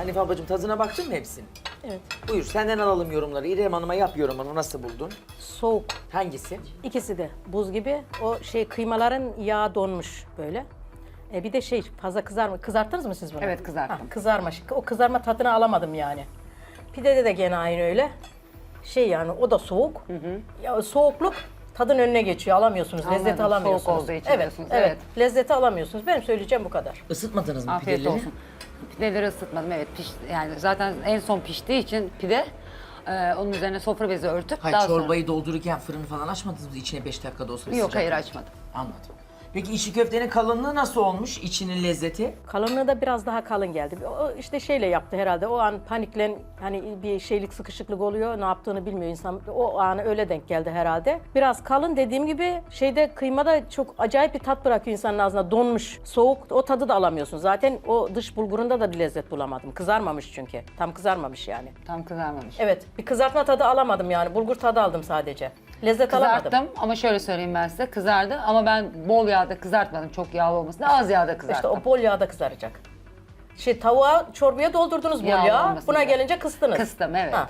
Hanife ablacığım tadına baktın mı hepsinin? Evet. Buyur senden alalım yorumları. İrem Hanım'a yap yorumunu. Nasıl buldun? Soğuk. Hangisi? İkisi de buz gibi. O şey kıymaların yağı donmuş böyle. E bir de şey fazla kızarma. Kızarttınız mı siz bunu? Evet, kızarttım. Ha, kızarma. O kızarma tadını alamadım yani. Pidede de gene aynı öyle. Şey yani o da soğuk. Ya soğukluk tadın önüne geçiyor. Alamıyorsunuz. Anladım, Lezzeti soğuk alamıyorsunuz. olduğu için evet, diyorsunuz, evet. evet. Lezzeti alamıyorsunuz. Benim söyleyeceğim bu kadar. Isıtmadınız mı Afiyet pideleri? olsun. Pideleri ısıtmadım evet piş, yani zaten en son piştiği için pide e, onun üzerine sofra bezi örtüp Hayır daha çorbayı doldururken fırını falan açmadınız mı? İçine 5 dakikada olsa sonra... Yok hayır açmadım. Anladım. Peki içi köftenin kalınlığı nasıl olmuş? İçinin lezzeti? Kalınlığı da biraz daha kalın geldi. O işte şeyle yaptı herhalde. O an paniklen hani bir şeylik sıkışıklık oluyor. Ne yaptığını bilmiyor insan. O anı öyle denk geldi herhalde. Biraz kalın dediğim gibi şeyde kıymada çok acayip bir tat bırakıyor insanın ağzına. Donmuş, soğuk. O tadı da alamıyorsun. Zaten o dış bulgurunda da bir lezzet bulamadım. Kızarmamış çünkü. Tam kızarmamış yani. Tam kızarmamış. Evet, bir kızartma tadı alamadım yani. Bulgur tadı aldım sadece. Lezzet alamadım. Kızarttım ama şöyle söyleyeyim ben size kızardı ama ben bol yağda kızartmadım çok yağlı olmasın az yağda İşte kızarttım. o bol yağda kızaracak. Şey tavuğa, çorbaya doldurdunuz bol Yağlı yağ. olmasın Buna diye. gelince kıstınız. Kıstım evet. Ha.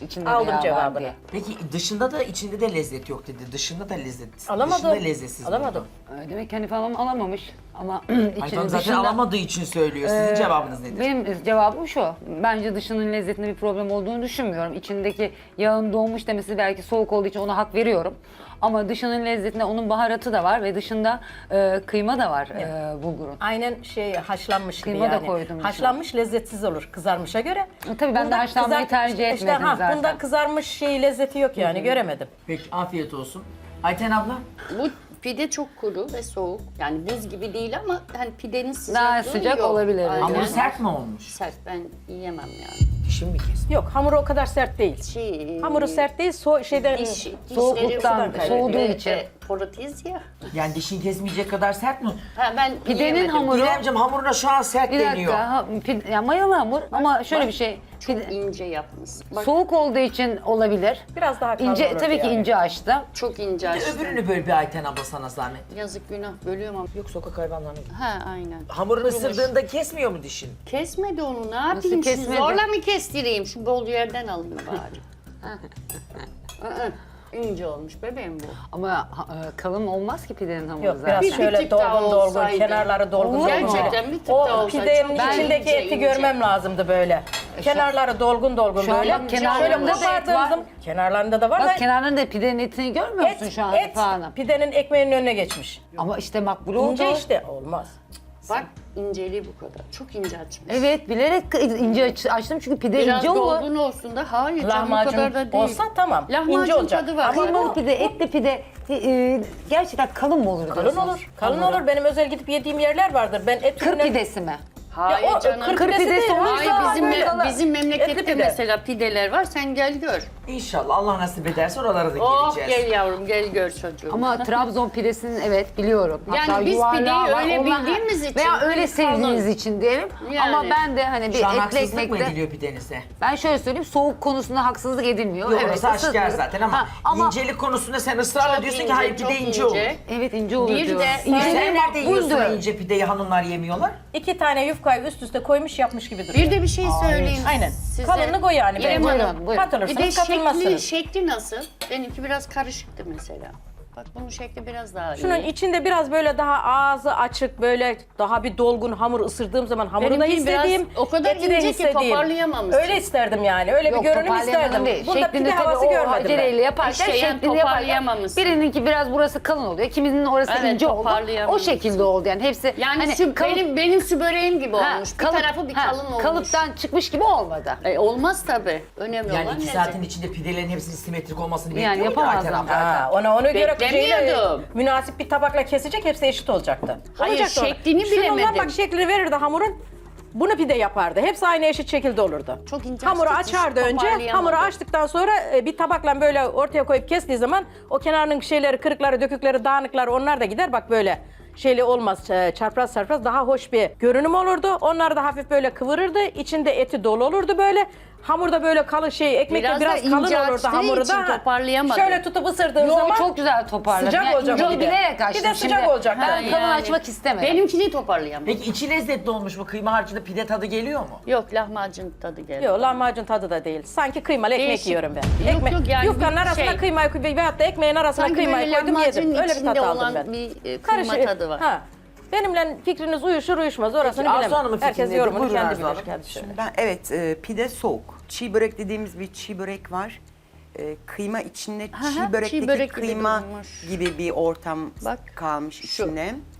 İçinde de Aldım yağ var cevabını. diye. Peki dışında da içinde de lezzet yok dedi. Dışında da lezzet. Alamadım. Dışında lezzetsiz. Alamadım. Ee, Demek ki Hanife Hanım alamamış ama Hanife içinin zaten dışında... alamadığı için söylüyor. Sizin Ee, cevabınız nedir? Benim cevabım şu. Bence dışının lezzetinde bir problem olduğunu düşünmüyorum. İçindeki yağın doğmuş demesi belki soğuk olduğu için ona hak veriyorum. Ama dışının lezzetinde onun baharatı da var ve dışında e, kıyma da var e, bulgurun. Aynen şey haşlanmış gibi Kıyma da yani. koydum içine. Haşlanmış lezzetsiz olur kızarmışa göre. E, tabii ben de Bunda haşlanmayı tercih etmedim ha, zaten. Bunda kızarmış şey lezzeti yok yani göremedim. Peki afiyet olsun. Ayten abla? Bu pide çok kuru ve soğuk. Yani buz gibi değil ama hani pidenin sıcaklığı Daha sıcak yok. olabilir. Aynen. Hamur sert mi olmuş? Sert ben yiyemem yani. Dişim mi kesmiş? Yok hamuru o kadar sert değil. Şey, Hamuru sert değil so şeyden diş, soğukluktan, soğuduğu için. ve Protez ya. Yani dişin kesmeyecek kadar sert mi? Ha, ben Pidenin yiyemedim. hamuru- İremciğim hamuruna şu an sert Bir deniyor. dakika. Ha, pide, ya mayalı hamur ama şöyle bir şey. Çok pide- ince yapmışsın. Bak soğuk olduğu için olabilir. biraz daha kalın İnce olurdu tabii ki yani. ince açtım. çok ince açtım. Öbürünü böyle bir Ayten abla sana zahmet. Yazık günah bölüyorum ama. Yok sokak hayvanlarına. Ha aynen. Hamurunu ısırdığında kesmiyor mu dişin? Kesmedi onu ne yapayım? Nasıl Şimdi kesmedi? Zorla mı kestireyim? Şu bol yerden alayım bari. İnce olmuş bebeğim bu. Ama e, kalın olmaz ki pidenin hamuru Yok zaten. biraz Bir şöyle tık daha dolgun dolgun, olsaydı. kenarları dolgun Olur mu? dolgun. Gerçekten bir tık daha O olsaydı pidenin çok- içindeki ince, eti ince. görmem lazımdı böyle. Kenarları dolgun dolgun Şu böyle. bak kenarlarında Şöyle da et var. kopardığımızda kenarlarında da var. da Bak kenarlarında pidenin etini görmüyor musun et, şu an et Hanım? pidenin ekmeğinin önüne geçmiş. Ama işte makbul oldu. İnce işte olmaz. Bak inceliği bu kadar. Çok ince açmış. Evet bilerek ince aç- açtım çünkü pide Biraz ince olur. dolgun olsun da hayır canım bu Lahmacun kadar da değil. olsa tamam. Lahmacun ince olacak. tadı var. Ama Kıymalı pide, etli pide e, e, gerçekten kalın mı olur kalın diyorsunuz? olur. Kalın olur. Benim özel gidip yediğim yerler vardır. Ben et Kır ürünleri- pidesi mi? Hayır Ya o canım. kır Kır pidesi pidesi değil. olursa Hayır bizim, me- bizim memlekette Etli pide. mesela pideler var sen gel gör. İnşallah Allah nasip ederse oralara da Oh geleceğiz. gel yavrum gel gör çocuğum. Ama Trabzon pidesini evet biliyorum. Yani Hatta biz yuvarlağı pideyi var. öyle Onlar- bildiğimiz için Veya öyle kalın. sevdiğiniz için diyelim. Yani. Ama ben de hani bir Şu an etli haksızlık mı ekmekte... ediliyor pidenize? Ben şöyle söyleyeyim soğuk konusunda haksızlık edilmiyor. Yok evet, orası aşikar zaten ama, Ha, ama incelik konusunda sen ısrarla Çok diyorsun ki ince, hayır pide çok ince, olur. Evet ince olur Bir diyorum. de- Sen nerede yiyorsun o ince pideyi hanımlar yemiyorlar? İki tane yufkayı üst üste koymuş yapmış gibi duruyor. bir de bir şey söyleyeyim. Aynen. size. Kalınlık o yani İrem bence. Hanım, Buyurun. Bir de Katılırsınız şekli, katılmazsınız. şekli nasıl? Benimki biraz karışıktı mesela. Bak bunun şekli biraz daha Şunun iyi. içinde biraz böyle daha ağzı açık böyle daha bir dolgun hamur ısırdığım zaman hamuru da Benimki biraz istediğim, o kadar eti de ince ki toparlayamamışsın. Öyle isterdim yani. Öyle Yok bir görünüm toparlayamadım isterdim. değil. Bunda Şeklini pide tabii havası o görmedim aceleyle yaparken yani şeklini yaparken toparlayamamışsın. birininki biraz burası kalın oluyor. Kiminin orası Evet, ince oldu. O toparlayamamışsın. şekilde oldu yani hepsi. Yani hani sü- kalıp- benim benim su böreğim gibi Ha, olmuş. kalıp- bir tarafı bir ha, kalın olmuş. Kalıptan çıkmış gibi olmadı. E, olmaz tabii. Önemli Yani olan iki lezzet. saatin içinde pidelerin hepsinin simetrik olmasını Yani bekliyor muydu Ayten yapamazlar. abla? Ha, ona ona göre Beklemiyordum. şeyle, münasip bir tabakla kesecek hepsi eşit olacaktı. Hayır, Olacaktı ona. şeklini Şununla bilemedim. bak şeklini verirdi hamurun. Bunu pide yapardı. Hepsi aynı eşit şekilde olurdu. Çok ince Hamuru açardı önce. Hamuru açtıktan sonra e, bir tabakla böyle ortaya koyup kestiği zaman o kenarının şeyleri, kırıkları, dökükleri, dağınıkları onlar da gider. Bak böyle şeyli olmaz, e, çarpraz çarpraz daha hoş bir görünüm olurdu. Onlar da hafif böyle kıvırırdı. İçinde eti dolu olurdu böyle. Hamurda böyle kalın şey, ekmekte Biraz biraz, da kalın olurdu açtığı hamuru için da. toparlayamadım. Şöyle tutup ısırdığım Yo, zaman çok güzel toparladın. Sıcak Yani olacak ince bir de. bilerek Bir açtım. de sıcak Şimdi olacak. Ben kalın açmak istemedim. Benimkini toparlayamadım. Peki içi lezzetli olmuş mu? Kıyma harcında pide tadı geliyor mu? Yok lahmacun tadı geldi. Yok lahmacun tadı da değil. Sanki kıymalı ekmek Değişik. yiyorum ben. Yok, Ekmek, yok yani yufkanın bir arasına şey. kıymayı koy veyahut da ekmeğin arasına Sanki kıymayı böyle koydum yedim. lahmacunun Öyle bir tat içinde aldım olan ben. bir e, kıyma tadı var. Ha. Benimle fikriniz uyuşur uyuşmaz orasını Peki, Arzu bilemem. Hanım'ın fikri Herkes nedir? yorumunu Buyurun kendi Arzu bilir. Hanım. Kendi söyler. Ben evet e, pide soğuk. Çiğ börek dediğimiz bir çiğ börek var. E, kıyma içinde Hı hı, çiğ çiğ börekteki börek gibi kıyma durmuş. gibi bir ortam Bak, kalmış.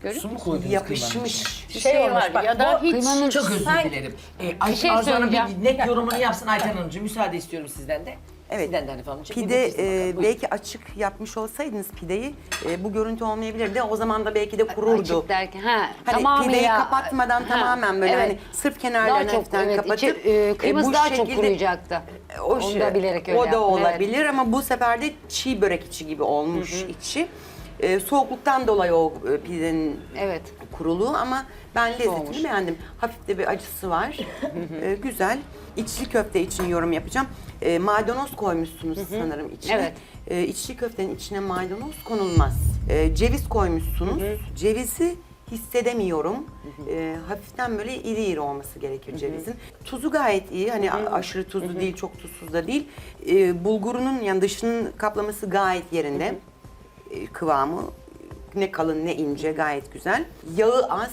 Görüyor Su mu koydunuz Yapışmış. kıymanın Bir Şey şey, olmuş var bak, ya da bu hiç kıymanın- Çok özür Sen- dilerim. Ee, Ay, şey Arzu Hanım söyleyeceğim. bir net yorumunu yapsın Ayten Hanımcığım. Müsaade istiyorum sizden de. Evet. Sizden de Hanife Hanımcığım. Pide bakın bakalım. e, Buyurun. belki açık yapmış olsaydınız pideyi e, bu görüntü olmayabilirdi. O zaman da belki de kururdu. Açık derken ha Hani tamamıyla. pideyi kapatmadan Ha, tamamen böyle evet. hani sırf daha kenarlarını çok hafiften evet, kapatıp içi, e, kıyması bu daha çok şekilde- kuruyacaktı. O, Onu şey- da bilerek öyle O da yaptım, evet. olabilir ama bu sefer de çiğ börek içi gibi olmuş içi. E, soğukluktan dolayı o e, pidenin Evet. kuruluğu ama ben lezzetini beğendim. Hafif de bir acısı var. E, güzel. İçli köfte için yorum yapacağım. E, maydanoz koymuşsunuz sanırım içine. Evet. E, içli köftenin içine maydanoz konulmaz. E, ceviz koymuşsunuz. Cevizi hissedemiyorum. E, hafiften böyle iri iri olması gerekir cevizin. Tuzu gayet iyi. Hani a- aşırı tuzlu değil, çok tuzsuz da değil. E, bulgurunun yani dışının kaplaması gayet yerinde. E, kıvamı ne kalın ne ince gayet güzel. Yağı az,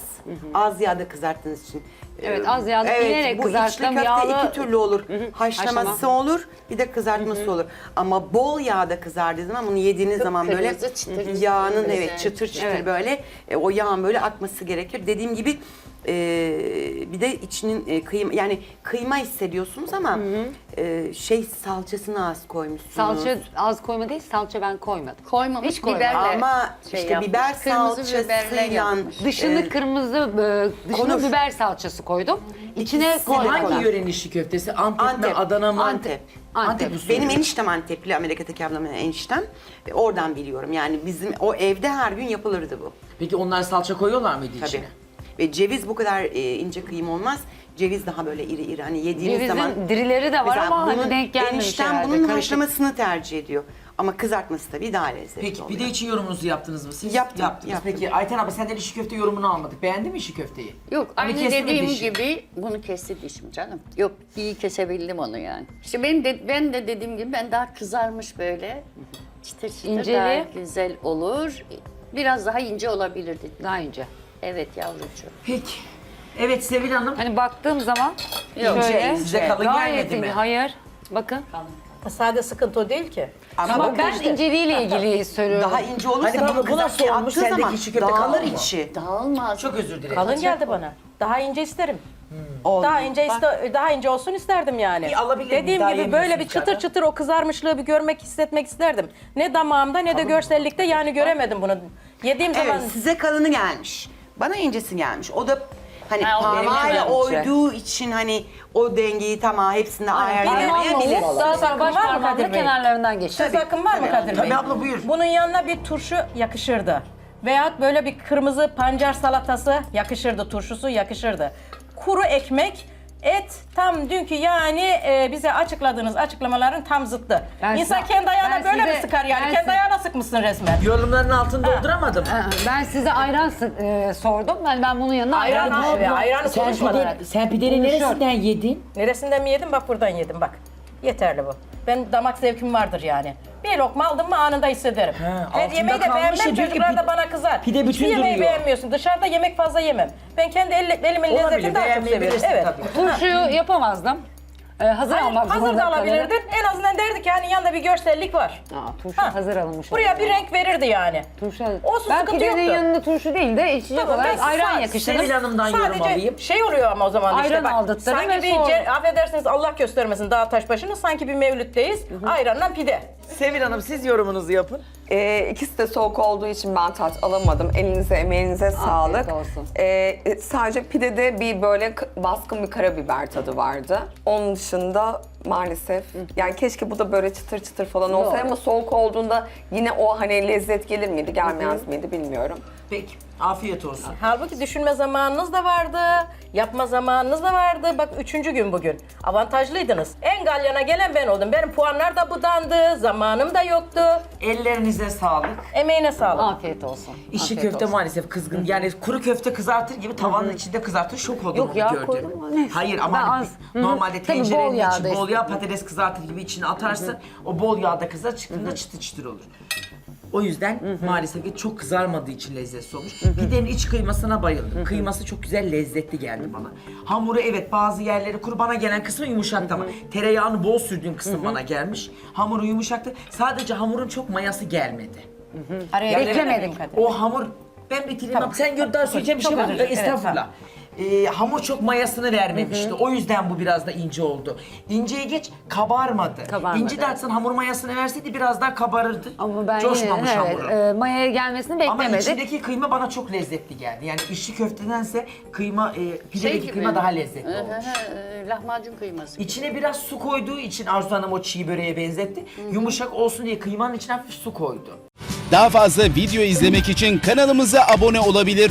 az yağda kızarttığınız için. Evet, e, az yağda bilerek bu kızarttım. içli köfte Yağlı- iki türlü olur. Haşlaması Haşlama. olur, bir de kızartması olur. Ama bol yağda kızardığı zaman bunu yediğiniz zaman böyle çıtır yağının evet çıtır çıtır Evet. böyle e, o yağın böyle akması gerekir. Dediğim gibi e, bir de içinin e, kıyma yani kıyma hissediyorsunuz ama e, şey salçasını az koymuşsunuz. Salça az koyma değil, salça ben koymadım. koymamış Hiç koymadım. biberle ama şey işte yapmış, biber kırmızı biberle salçasıyla yapmış. Dışını e, kırmızı, e, dışını konur. biber salçası koydum. İçine İkisi. Hangi yörenin içli köftesi? Antep, mi, Antep, Adana mı? Antep. Antep. usulü. Benim eniştem Antepli, Amerika'daki ablamın eniştem. E, Oradan biliyorum. Yani bizim o evde her gün yapılırdı bu. Peki onlar salça koyuyorlar mıydı Tabii. içine? Ve ceviz bu kadar e, ince kıyım olmaz. Ceviz daha böyle iri iri. Hani yediğiniz Cevizin zaman... dirileri de var ama bunun hani denk gelmemiş eniştem herhalde. bunun karışık. haşlamasını tercih ediyor. Ama kızartması tabii daha lezzetli Peki oluyor. pide için yorumunuzu yaptınız mı siz? Yaptım, Yaptınız. yaptım. Peki Ayten abi senden içli köfte yorumunu almadık. Beğendin mi içli köfteyi? Yok Onu aynı dediğim dişi? gibi bunu kesti dişim canım. Yok iyi kesebildim onu yani. İşte benim de, ben de dediğim gibi ben daha kızarmış böyle çıtır çıtır İnceli. daha güzel olur. Biraz daha ince olabilirdi. Daha ince. Evet yavrucuğum. Peki. Evet Sevil Hanım. Hani baktığım zaman Yok, şöyle. Size kalın gayet gelmedi mi? Hayır. Bakın. Sade sıkıntı o değil ki. Ama, Ama ben işte, inceliğiyle ilgili söylüyorum. daha ince olursa Hani bunu bu nasıl kızartmaya olmuş? attığı Sendeki zaman dağılır kalın mı? içi. Dağılmaz. Çok özür dilerim. Kalın geldi bana. Daha ince isterim. Oldu. Daha ince iste, daha ince olsun isterdim yani. Bir alabilir miyim? Dediğim Daha gibi böyle bir yemiyorsunuz çıtır zaten. çıtır o kızarmışlığı bir görmek, hissetmek isterdim. Ne damağımda ne de görsellikte yani göremedim bunu. Yediğim zaman Evet size kalını gelmiş. Bana incesi gelmiş. O da hani Ha, o parmağıyla oyduğu için hani o dengeyi tamam hepsinde ayarlayamayabilir. Parmağımla Daha sonra baş Var mı Kadir Bey? kenarlarından geçti. söz hakkım var mı Kadir Bey? Tabii abla buyur. Bunun yanına bir turşu yakışırdı. Veyahut böyle bir kırmızı pancar salatası yakışırdı, turşusu yakışırdı. Kuru ekmek, et tam dünkü yani e, bize açıkladığınız açıklamaların tam zıttı. Ben İnsan size- kendi ayağına ben böyle size- mi sıkar yani? ben kendi size- ayağına sıkmışsın resmen. Yorumların altını dolduramadım. Ha, Ben size ayran sı- e, sordum. Yani ben bunun yanına Ayran ayran, abi, ayranı Sen, konuşmadan. pide, sen pidenin Konuşuyor. neresinden yedin? Neresinden mi yedim? Bak buradan yedim bak. Yeterli bu. Ben damak zevkim vardır yani. Bir lokma aldım mı anında hissederim. Ben altında yemeği de kalmış beğenmem, ya, diyor ki çocuklar da bana kızar. pide bütün Hiçbir yemeği duruyor. beğenmiyorsun. Dışarıda yemek fazla yemem. Ben kendi elle, elimin Olabilir, lezzetini daha çok seviyorum. beğenmeyebilirsin Evet. tabii. Turşuyu yapamazdım. E, hazır Hayır, almak hazır zorunda da alabilirdin. kalırdım. En azından derdik ki hani yanında bir görsellik var. Aa, turşu Ha. hazır alınmış. Buraya bir renk verirdi yani. Turşu Olsun, Ben sıkıntı pidenin yoktu. yanında turşu değil de içecek Tamam, olarak ben ayran sa- yakıştırdım. Sevil Hanım'dan yorum Sadece alayım. şey oluyor ama o zaman işte Ayran bak. aldırttırdım Sanki ve bir, ce- affedersiniz Allah göstermesin dağ taş başını sanki bir mevlütteyiz. Ayranla pide. Sevil Hanım siz yorumunuzu yapın. Ee, ikisi de soğuk olduğu için ben tat alamadım. Elinize, emeğinize sağlık. olsun. Ee, sadece pidede bir böyle k- baskın bir karabiber tadı vardı. Onun dışında maalesef yani keşke bu da böyle çıtır çıtır falan olsaydı Doğru. ama soğuk olduğunda yine o hani lezzet gelir miydi, gelmez miydi bilmiyorum. Peki. Afiyet olsun. Halbuki düşünme zamanınız da vardı, yapma zamanınız da vardı. Bak üçüncü gün bugün. Avantajlıydınız. En galyana gelen ben oldum. Benim puanlar da budandı, zamanım da yoktu. Ellerinize sağlık. Emeğine sağlık. Afiyet olsun. İşi Afiyet köfte olsun. maalesef kızgın. Yani kuru köfte kızartır gibi tavanın içinde kızartır. Şok oldum Yok onu ya, gördüm. koydum ama neyse. Hayır ama Ben hani az- Hı hı. normalde Tabii bol tencerenin yağda içi bol yağ patates kızartır gibi içine atarsın. O bol yağda kızar çıktığında çıtır çıtır olur. O yüzden maalesef ki çok kızarmadığı için lezzetli olmuş. Pidenin iç kıymasına bayıldım. Kıyması çok güzel lezzetli geldi bana. Hamuru evet bazı yerleri kuru bana gelen kısmı yumuşaktı ama tereyağını bol sürdüğün kısım bana gelmiş. Hamuru yumuşaktı. Sadece hamurun çok mayası gelmedi. Araya Beklemedim Kadir. O hamur ben bitireyim sen gör daha söyleyeceğim bir şey var. Evet, Estağfurullah. Ee, hamur çok mayasını vermemişti. O yüzden bu biraz da ince oldu. İnceye geç kabarmadı. Kabarmadı, İnce de hamur mayasını verseydi biraz daha kabarırdı. Ama ben Coşmamış yine hamuru. evet, e, mayaya gelmesini Ama beklemedik. içindeki kıyma bana çok lezzetli geldi. Yani içli köftedense kıyma, e, pidedeki gibi. kıyma daha lezzetli Hı hı olmuş. hı, e, Lahmacun kıyması. İçine biraz su koyduğu için Arzu Hanım o çiğ böreğe benzetti. Yumuşak olsun diye kıymanın içine hafif su koydu. Daha fazla video izlemek için kanalımıza abone olabilir.